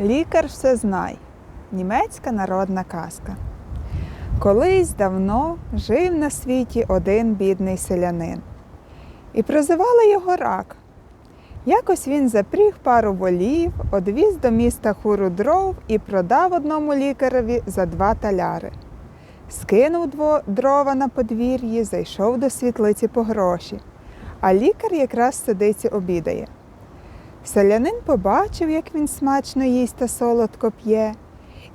Лікар все знай. Німецька народна казка. Колись давно жив на світі один бідний селянин. І прозивали його рак. Якось він запріг пару волів, одвіз до міста хуру дров і продав одному лікареві за два таляри. Скинув дрова на подвір'ї, зайшов до світлиці по гроші, а лікар якраз сидить і обідає. Селянин побачив, як він смачно їсть та солодко п'є,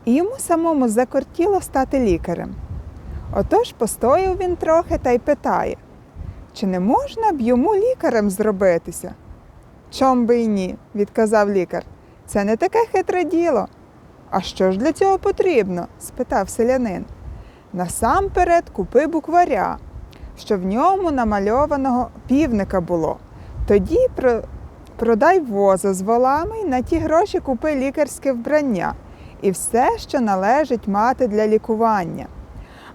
і йому самому закортіло стати лікарем. Отож постояв він трохи та й питає, чи не можна б йому лікарем зробитися? Чом би й ні, відказав лікар. Це не таке хитре діло. А що ж для цього потрібно? спитав селянин. Насамперед купи букваря, що в ньому намальованого півника було. Тоді. Продай воза з волами і на ті гроші купи лікарське вбрання і все, що належить мати для лікування.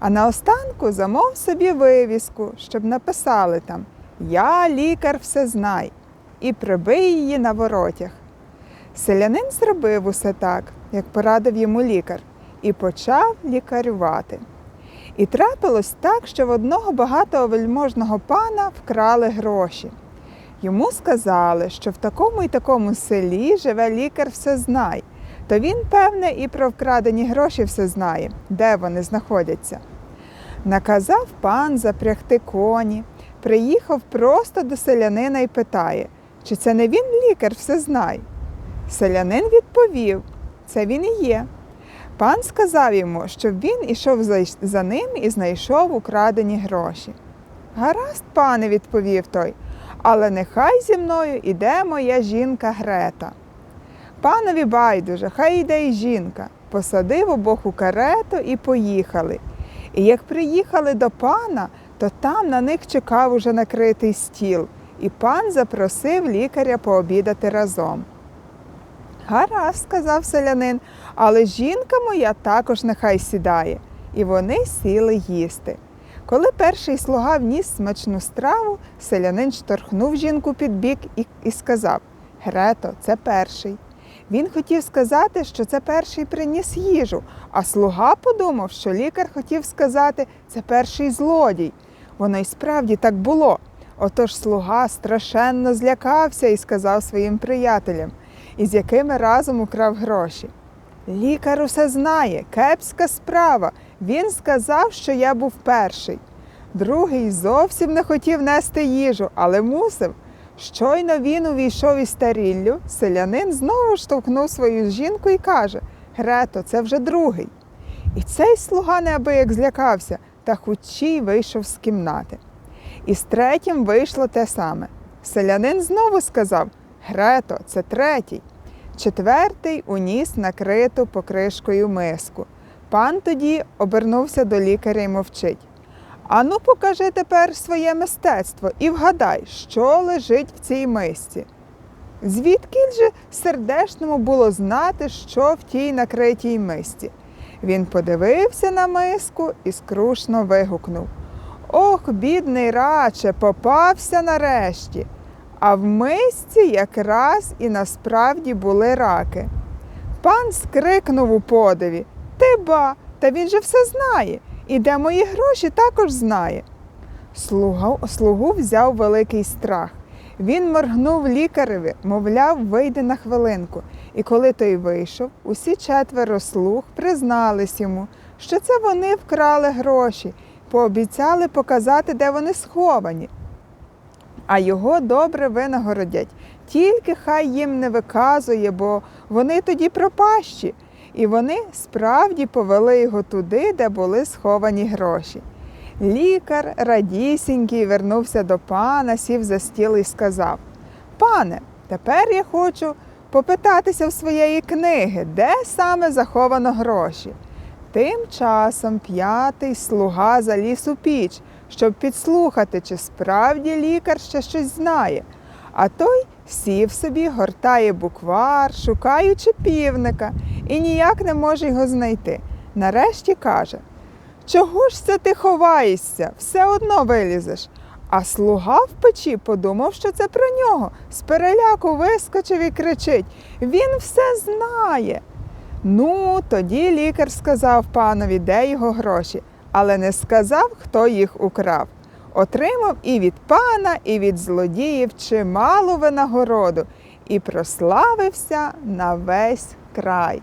А наостанку замов собі вивіску, щоб написали там Я лікар все знай і прибий її на воротях. Селянин зробив усе так, як порадив йому лікар, і почав лікарювати. І трапилось так, що в одного багатого вельможного пана вкрали гроші. Йому сказали, що в такому і такому селі живе лікар все знай, то він, певне, і про вкрадені гроші все знає, де вони знаходяться. Наказав пан запрягти коні, приїхав просто до селянина і питає, чи це не він лікар все знай. Селянин відповів, це він і є. Пан сказав йому, щоб він ішов за ним і знайшов украдені гроші. Гаразд, пане, відповів той, але нехай зі мною іде моя жінка Грета. Панові байдуже, хай іде й жінка. Посадив обох у карету і поїхали. І як приїхали до пана, то там на них чекав уже накритий стіл, і пан запросив лікаря пообідати разом. Гаразд, сказав селянин, але жінка моя також нехай сідає. І вони сіли їсти. Коли перший слуга вніс смачну страву, селянин шторхнув жінку під бік і, і сказав Грето, це перший. Він хотів сказати, що це перший приніс їжу, а слуга подумав, що лікар хотів сказати це перший злодій. Воно й справді так було. Отож слуга страшенно злякався і сказав своїм приятелям, із якими разом украв гроші. Лікар усе знає, кепська справа. Він сказав, що я був перший. Другий зовсім не хотів нести їжу, але мусив. Щойно він увійшов із старіллю, селянин знову штовхнув свою жінку і каже Грето, це вже другий. І цей слуга неабияк злякався та хучій вийшов з кімнати. І з третім вийшло те саме. Селянин знову сказав Грето, це третій. Четвертий уніс накриту покришкою миску. Пан тоді обернувся до лікаря і мовчить. Ану, покажи тепер своє мистецтво і вгадай, що лежить в цій мисці. Звідки же сердешному було знати, що в тій накритій мисці? Він подивився на миску і скрушно вигукнув Ох, бідний раче, попався нарешті. А в мисці якраз і насправді були раки. Пан скрикнув у подиві Ти ба, та він же все знає, і де мої гроші також знає. Слуга, слугу взяв великий страх. Він моргнув лікареві, мовляв, вийде на хвилинку. І коли той вийшов, усі четверо слуг признались йому, що це вони вкрали гроші, пообіцяли показати, де вони сховані. А його добре винагородять. Тільки хай їм не виказує, бо вони тоді пропащі. І вони справді повели його туди, де були сховані гроші. Лікар радісінький вернувся до пана, сів за стіл і сказав: Пане, тепер я хочу попитатися в своєї книги, де саме заховано гроші. Тим часом п'ятий слуга заліз у піч, щоб підслухати, чи справді лікар ще щось знає. А той сів собі, гортає буквар, шукаючи півника, і ніяк не може його знайти. Нарешті каже: Чого ж це ти ховаєшся? Все одно вилізеш. А слуга в печі подумав, що це про нього. З переляку вискочив і кричить: Він все знає. Ну, тоді лікар сказав панові, де його гроші, але не сказав, хто їх украв. Отримав і від пана, і від злодіїв чималу винагороду, і прославився на весь край.